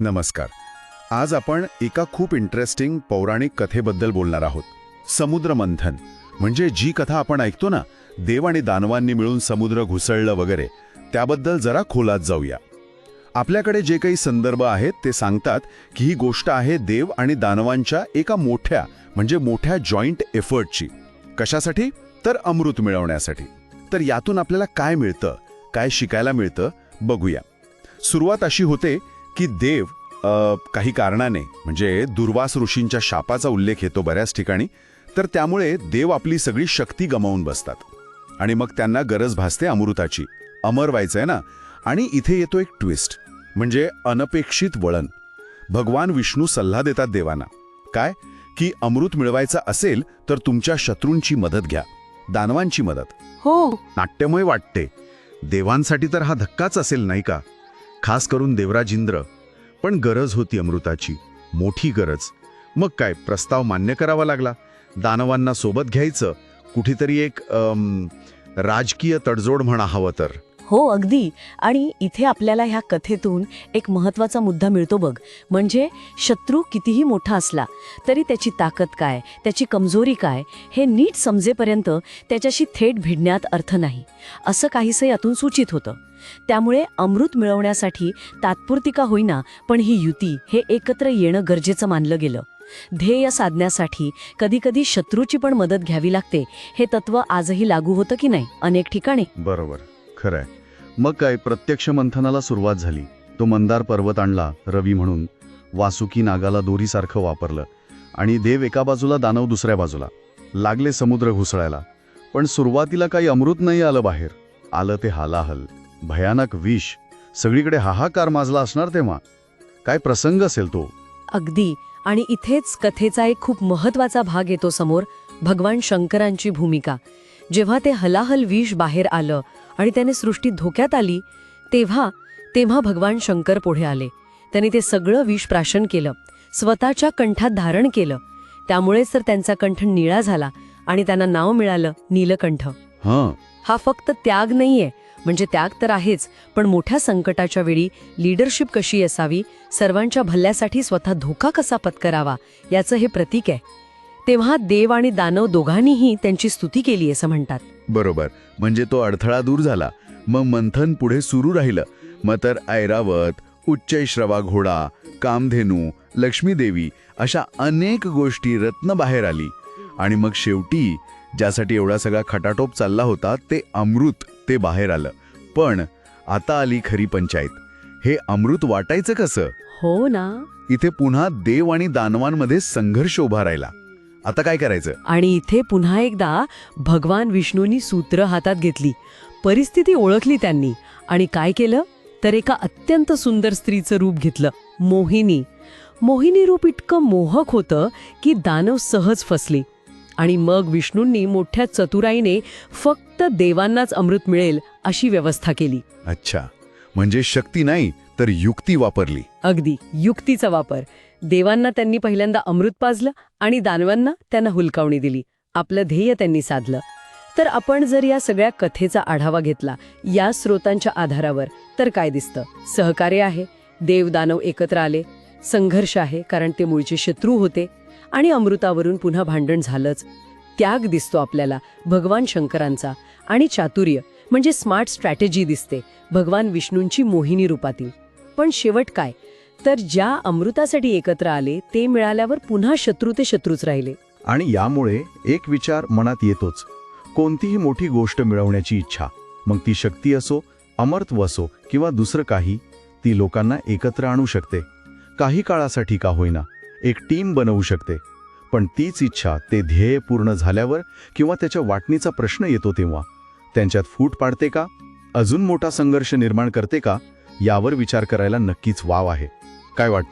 नमस्कार. आज आपण एका खूप इंटरेस्टिंग पौराणिक कथेबद्दल बोलणार आहोत. समुद्र मंथन म्हणजे जी कथा आपण ऐकतो ना देव आणि दानवांनी मिळून समुद्र घुसळलं वगैरे त्याबद्दल जरा खोलात जाऊया. आपल्याकडे जे काही संदर्भ आहेत ते सांगतात की ही गोष्ट आहे देव आणि दानवांच्या एका मोठ्या म्हणजे मोठ्या जॉईंट एफर्टची कशासाठी? तर अमृत मिळवण्यासाठी. तर यातून आपल्याला काय मिळतं काय शिकायला मिळतं बघूया. सुरुवात अशी होते की देव काही कारणाने म्हणजे दुर्वास ऋषींच्या शापाचा उल्लेख येतो बऱ्याच ठिकाणी तर त्यामुळे देव आपली सगळी शक्ती गमावून बसतात. आणि मग त्यांना गरज भासते अमृताची. अमर व्हायचंय ना? आणि इथे येतो एक ट्विस्ट म्हणजे अनपेक्षित वळण. भगवान विष्णू सल्ला देतात देवांना. काय? की अमृत मिळवायचं असेल तर तुमच्या शत्रूंची मदत घ्या. दानवांची मदत. हो. नाट्यमय वाटते. देवांसाठी तर हा धक्काच असेल नाही का? खास करून देवराज इंद्र. पण गरज होती अमृताची. मोठी गरज. मग काय प्रस्ताव मान्य करावा लागला. दानवांना सोबत घ्यायचं. कुठेतरी एक राजकीय तडजोड म्हणा हवं तर. हो अगदी. आणि इथे आपल्याला ह्या कथेतून एक महत्त्वाचा मुद्दा मिळतो बघ. म्हणजे शत्रू कितीही मोठा असला तरी त्याची ताकद काय त्याची कमजोरी काय हे नीट समजेपर्यंत त्याच्याशी थेट भिडण्यात अर्थ नाही. असं काहीसं यातून सूचित होतं. त्यामुळे अमृत मिळवण्यासाठी तात्पुरती का होईना पण ही युती हे एकत्र येणं गरजेचं मानलं गेलं. ध्येय साधण्यासाठी कधीकधी शत्रूची पण मदत घ्यावी लागते हे तत्व आजही लागू होतं की नाही अनेक ठिकाणी? बरोबर. खरंय. मग काय प्रत्यक्ष मंथनाला सुरुवात झाली. तो मंदार पर्वत आणला रवी म्हणून. वासुकी नागाला दोरीसारखं वापरलं. आणि देव एका बाजूला दानव दुसऱ्या बाजूला. लागले समुद्र घुसळायला. पण सुरुवातीला काही अमृत नाही आलं बाहेर. आलं ते हालाहल. भयानक विष. सगळीकडे हाहाकार माजला असणार तेव्हा. काय प्रसंग असेल तो. अगदी. आणि इथेच कथेचा एक खूप महत्त्वाचा भाग येतो समोर भगवान शंकरांची भूमिका. जेव्हा ते हलाहल विष बाहेर आलं आणि त्याने सृष्टी धोक्यात आली तेव्हा तेव्हा भगवान शंकर पुढे आले. त्यांनी ते सगळं विष प्राशन केलं स्वतःच्या कंठात धारण केलं. त्यामुळेच तर त्यांचा कंठ निळा झाला आणि त्यांना नाव मिळालं नीलकंठ. हं. हा फक्त त्याग नाहीये म्हणजे त्याग तर आहेच पण मोठ्या संकटाच्या वेळी लीडरशिप कशी असावी सर्वांच्या भल्यासाठी स्वतः धोका कसा पत्करावा याचं हे प्रतीक आहे. तेव्हा देव आणि दानव दोघांनीही त्यांची स्तुती केली असं म्हणतात. बरोबर. म्हणजे तो अडथळा दूर झाला. मग मंथन पुढे सुरू राहिलं. मग तर ऐरावत उच्चैश्रवा घोडा कामधेनू लक्ष्मीदेवी अशा अनेक गोष्टी रत्न बाहेर आली. आणि मग शेवटी ज्यासाठी एवढा सगळा खटाटोप चालला होता ते अमृत ते बाहेर आलं. पण आता आली खरी पंचायत. हे अमृत वाटायचं कसं? हो ना. इथे पुन्हा देव आणि दानवांमध्ये संघर्ष उभा राहिला. आता काय करायचं? आणि इथे पुन्हा एकदा भगवान विष्णूंनी सूत्र हातात घेतली. परिस्थिती ओळखली त्यांनी. आणि काय केलं? तर एका अत्यंत सुंदर स्त्रीचं रूप घेतलं मोहिनी. मोहिनी रूप इतकं मोहक होतं की दानव सहज फसली. आणि मग विष्णूंनी मोठ्या चतुराईने फक्त देवांनाच अमृत मिळेल अशी व्यवस्था केली. अच्छा. म्हणजे शक्ती नाही तर युक्ती वापरली. अगदी युक्तीचा वापर. देवांना त्यांनी पहिल्यांदा अमृत पाजलं आणि दानवांना त्यांना हुलकावणी दिली. आपलं ध्येय त्यांनी साधलं. तर आपण जर या सगळ्या कथेचा आढावा घेतला या स्रोतांच्या आधारावर तर काय दिसतं? सहकार्य आहे देव दानव एकत्र आले संघर्ष आहे कारण ते मूळचे शत्रू होते आणि अमृतावरून पुन्हा भांडण झालंच. त्याग दिसतो आपल्याला भगवान शंकरांचा आणि चातुर्य म्हणजे स्मार्ट स्ट्रॅटेजी दिसते भगवान विष्णूंची मोहिनी रूपातील. पण शेवट काय? तर ज्या अमृतासाठी एकत्र आले ते मिळाल्यावर पुन्हा शत्रू ते शत्रूच राहिले. आणि यामुळे एक विचार मनात येतोच. कोणतीही मोठी गोष्ट मिळवण्याची इच्छा मग ती शक्ती असो अमर्त्व असो किंवा दुसरं काही ती लोकांना एकत्र आणू शकते. काही काळासाठी का होईना एक टीम बनवू शकते. पण तीच इच्छा ते ध्येय पूर्ण झाल्यावर किंवा त्याच्या वाटणीचा प्रश्न येतो तेव्हा त्यांच्यात फूट पाडते का? अजून मोठा संघर्ष निर्माण करते का? यावर विचार करायला नक्कीच वाव आहे. काय वाटतं?